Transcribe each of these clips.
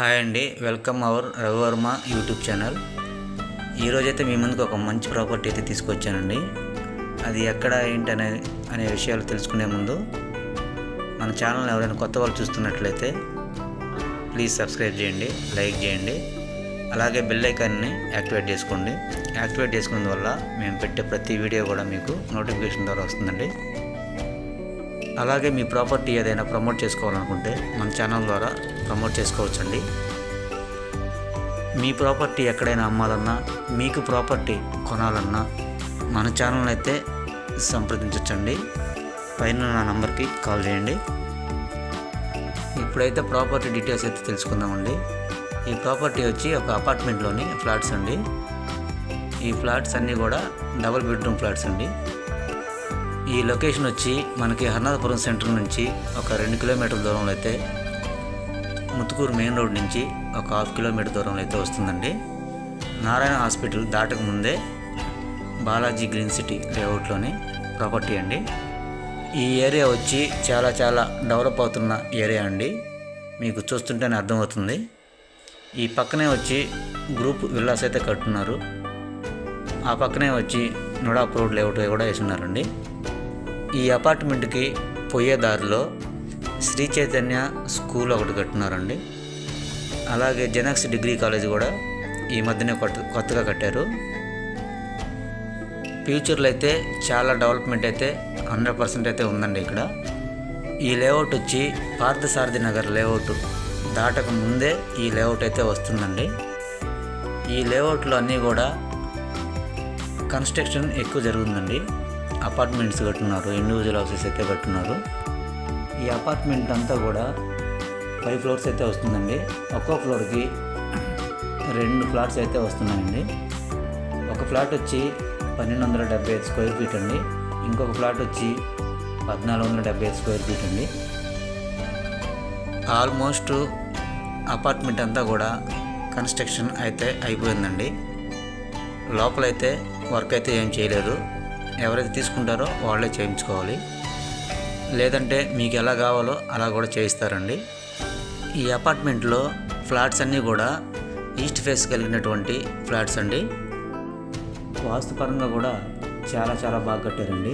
Hi అండి welcome our Ravivarma YouTube channel. ఈరోజైతే మీ ముందుకు ఒక మంచి ప్రాపర్టీ అయితే తీసుకొచ్చానండి. అది ఎక్కడ ఏంటి అనే అనే విషయాలు తెలుసుకునే ముందు మన ఛానల్ ఎవరైనా కొత్త వాళ్ళు చూస్తున్నట్లయితే ప్లీజ్ సబ్స్క్రైబ్ చేయండి లైక్ చేయండి. అలాగే బెల్ ఐకాన్ని యాక్టివేట్ చేసుకోండి. యాక్టివేట్ చేసుకున్న వల్ల మేము పెట్టే ప్రతి వీడియో కూడా మీకు నోటిఫికేషన్ ద్వారా వస్తుందండి. అలాగే మీ ప్రాపర్టీ ఏదైనా ప్రమోట్ చేసుకోవాలనుకుంటే మన ఛానల్ ద్వారా ప్రమోట్ చేసుకోవచ్చండి. మీ ప్రాపర్టీ ఎక్కడైనా అమ్మాలన్నా మీకు ప్రాపర్టీ కొనాలన్నా మన ఛానల్ అయితే సంప్రదించవచ్చండి పైన నా నంబర్కి కాల్ చేయండి. ఇప్పుడైతే ప్రాపర్టీ డీటెయిల్స్ అయితే తెలుసుకుందామండి. ఈ ప్రాపర్టీ వచ్చి ఒక అపార్ట్మెంట్లోని ఫ్లాట్స్ అండి. ఈ ఫ్లాట్స్ అన్నీ కూడా డబుల్ బెడ్రూమ్ ఫ్లాట్స్ అండి. ఈ లొకేషన్ వచ్చి మనకి హర్నాథపురం సెంటర్ నుంచి ఒక రెండు కిలోమీటర్ల దూరంలో అయితే ముత్తుకూరు మెయిన్ రోడ్ నుంచి ఒక హాఫ్ కిలోమీటర్ దూరంలో అయితే వస్తుందండి. నారాయణ హాస్పిటల్ దాటక ముందే బాలాజీ గ్రీన్ సిటీ లేఅవుట్లోని ప్రాపర్టీ అండి. ఈ ఏరియా వచ్చి చాలా చాలా డెవలప్ అవుతున్న ఏరియా అండి. మీకు చూస్తుంటేనే అర్థమవుతుంది. ఈ పక్కనే వచ్చి గ్రూప్ విల్లాస్ అయితే కట్టున్నారు. ఆ పక్కనే వచ్చి నుడాప్ రోడ్ లేఅవుట్ కూడా వేసున్నారండి. ఈ అపార్ట్మెంట్కి పోయే దారిలో శ్రీ చైతన్య స్కూల్ ఒకటి కట్టినారండి. అలాగే జెనక్స్ డిగ్రీ కాలేజ్ కూడా ఈ మధ్యనే కొత్త కొత్తగా కట్టారు. ఫ్యూచర్లో అయితే చాలా డెవలప్మెంట్ అయితే హండ్రెడ్ పర్సెంట్ అయితే ఉందండి ఇక్కడ. ఈ లేఅవుట్ వచ్చి పార్థసారథి నగర్ లేఅవుట్ దాటక ముందే ఈ లేఅవుట్ అయితే వస్తుందండి. ఈ లేఅవుట్లో అన్నీ కూడా కన్స్ట్రక్షన్ ఎక్కువ జరుగుతుందండి. అపార్ట్మెంట్స్ కట్టున్నారు ఇండివిజువల్ హౌసెస్ అయితే కట్టున్నారు. ఈ అపార్ట్మెంట్ అంతా కూడా ఫైవ్ ఫ్లోర్స్ అయితే వస్తుందండి. ఒక్కో ఫ్లోర్కి రెండు ఫ్లాట్స్ అయితే వస్తున్నాయండి. ఒక ఫ్లాట్ వచ్చి పన్నెండు వందల డెబ్బై ఐదు స్క్వేర్ ఫీట్ అండి. ఇంకొక ఫ్లాట్ వచ్చి పద్నాలుగు వందల డెబ్బై ఐదు స్క్వేర్ ఫీట్ అండి. ఆల్మోస్ట్ అపార్ట్మెంట్ అంతా కూడా కన్స్ట్రక్షన్ అయితే అయిపోయిందండి. లోపలైతే వర్క్ అయితే ఏం చేయలేదు. ఎవరైతే తీసుకుంటారో వాళ్ళే చేయించుకోవాలి. లేదంటే మీకు ఎలా కావాలో అలా కూడా చేయిస్తారండి. ఈ అపార్ట్మెంట్లో ఫ్లాట్స్ అన్నీ కూడా ఈస్ట్ ఫేస్ కలిగినటువంటి ఫ్లాట్స్ అండి. వాస్తుపరంగా కూడా చాలా చాలా బాగా కట్టారండి.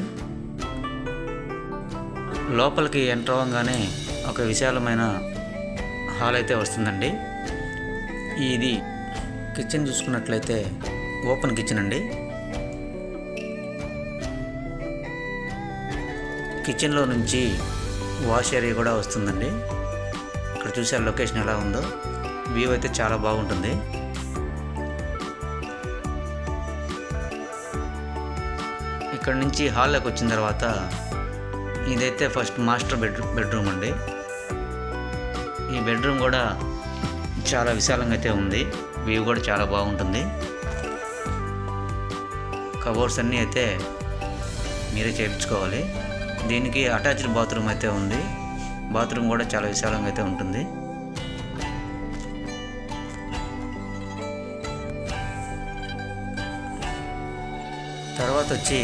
లోపలికి ఎంటర్ అవ్వగానే ఒక విశాలమైన హాల్ అయితే వస్తుందండి. ఇది కిచెన్ చూసుకున్నట్లయితే ఓపెన్ కిచెన్ అండి. కిచెన్లో నుంచి వాష్ ఏరియా కూడా వస్తుందండి. ఇక్కడ చూసారు లొకేషన్ ఎలా ఉందో. వ్యూ అయితే చాలా బాగుంటుంది. ఇక్కడ నుంచి హాల్లోకి వచ్చిన తర్వాత ఇదైతే ఫస్ట్ మాస్టర్ బెడ్రూమ్ బెడ్రూమ్ అండి. ఈ బెడ్రూమ్ కూడా చాలా విశాలంగా అయితే ఉంది. వ్యూ కూడా చాలా బాగుంటుంది. కబోర్డ్స్ అన్నీ అయితే మీరే చేయించుకోవాలి. దీనికి అటాచ్డ్ బాత్రూమ్ అయితే ఉంది. బాత్రూమ్ కూడా చాలా విశాలంగా అయితే ఉంటుంది. తర్వాత వచ్చి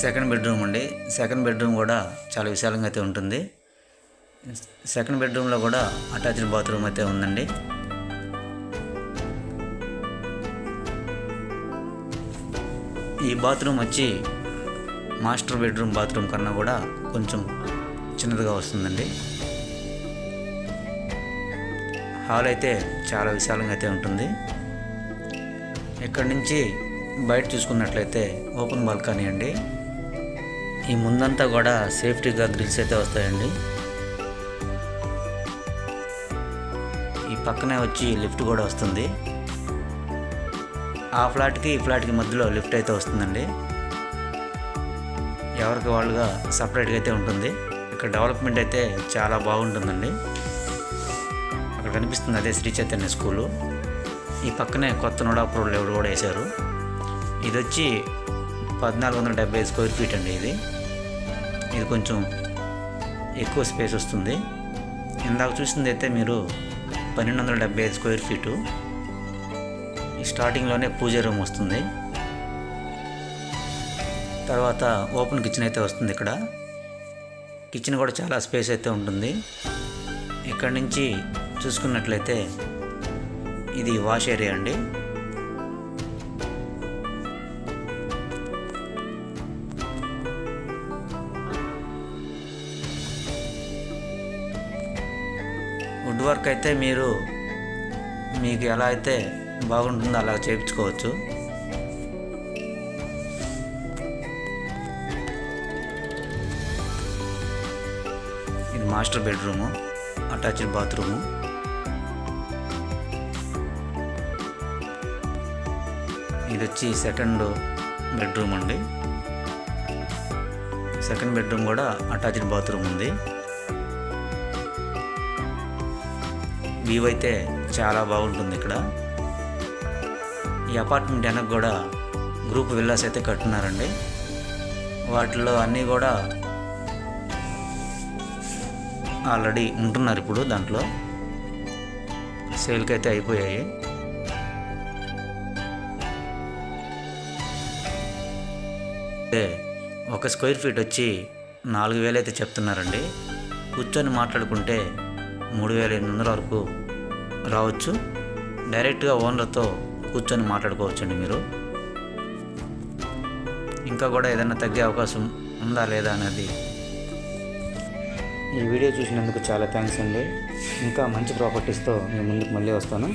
సెకండ్ బెడ్రూమ్ అండి. సెకండ్ బెడ్రూమ్ కూడా చాలా విశాలంగా అయితే ఉంటుంది. సెకండ్ బెడ్రూమ్లో కూడా అటాచ్డ్ బాత్రూమ్ అయితే ఉందండి. ఈ బాత్రూమ్ వచ్చి మాస్టర్ బెడ్రూమ్ బాత్రూమ్ కన్నా కూడా కొంచెం చిన్నదిగా వస్తుందండి. హాల్ అయితే చాలా విశాలంగా అయితే ఉంటుంది. ఇక్కడ నుంచి బయట చూసుకున్నట్లయితే ఓపెన్ బాల్కనీ అండి. ఈ ముందంతా కూడా సేఫ్టీగా గ్రిల్స్ అయితే వస్తాయండి. ఈ పక్కనే వచ్చి లిఫ్ట్ కూడా వస్తుంది. ఆ ఫ్లాట్కి ఈ ఫ్లాట్కి మధ్యలో లిఫ్ట్ అయితే వస్తుందండి. ఎవరికి వాళ్ళుగా సపరేట్గా అయితే ఉంటుంది. ఇక్కడ డెవలప్మెంట్ అయితే చాలా బాగుంటుందండి. అక్కడ కనిపిస్తుంది అదే శ్రీ చైతన్య స్కూలు ఈ పక్కనే కొత్త నోడాపురం లెవెల్ కూడా వేశారు. ఇది వచ్చి పద్నాలుగు వందల డెబ్బై ఐదు స్క్వేర్ ఫీట్ అండి ఇది. ఇది కొంచెం ఎక్కువ స్పేస్ వస్తుంది. ఇందాక చూసింది అయితే మీరు పన్నెండు వందల డెబ్బై ఐదు స్క్వేర్ ఫీటు స్టార్టింగ్లోనే పూజ రూమ్ వస్తుంది. తర్వాత ఓపెన్ కిచెన్ అయితే వస్తుంది ఇక్కడ. కిచెన్ కూడా చాలా స్పేస్ అయితే ఉంటుంది. ఇక్కడ నుంచి చూసుకున్నట్లయితే ఇది వాష్ ఏరియా అండి. వుడ్ వర్క్ అయితే మీరు మీకు ఎలా అయితే బాగుంటుందో అలా చేయించుకోవచ్చు. Master bedroom attached bathroom. ఇది వచ్చి సెకండ్ బెడ్రూమ్ అండి. సెకండ్ బెడ్రూమ్ కూడా అటాచ్డ్ బాత్రూమ్ ఉంది. వ్యూ అయితే చాలా బాగుంటుంది ఇక్కడ. ఈ అపార్ట్మెంట్ వెనక కూడా గ్రూప్ విల్లాస్ అయితే కట్టున్నారండి. వాటిలో అన్నీ కూడా ఆల్రెడీ ఉంటున్నారు ఇప్పుడు దాంట్లో. సేల్కి అయితే అయిపోయాయి. ఒక స్క్వేర్ ఫీట్ వచ్చి నాలుగు వేలు అయితే చెప్తున్నారండి. కూర్చొని మాట్లాడుకుంటే మూడు వేల ఎనిమిది వందల వరకు రావచ్చు. డైరెక్ట్గా ఓనర్తో కూర్చొని మాట్లాడుకోవచ్చండి మీరు. ఇంకా కూడా ఏదైనా తగ్గే అవకాశం ఉందా లేదా అనేది ఈ వీడియో చూసినందుకు చాలా థ్యాంక్స్ అండి. ఇంకా మంచి ప్రాపర్టీస్తో నేను ముందుకు మళ్ళీ వస్తాను.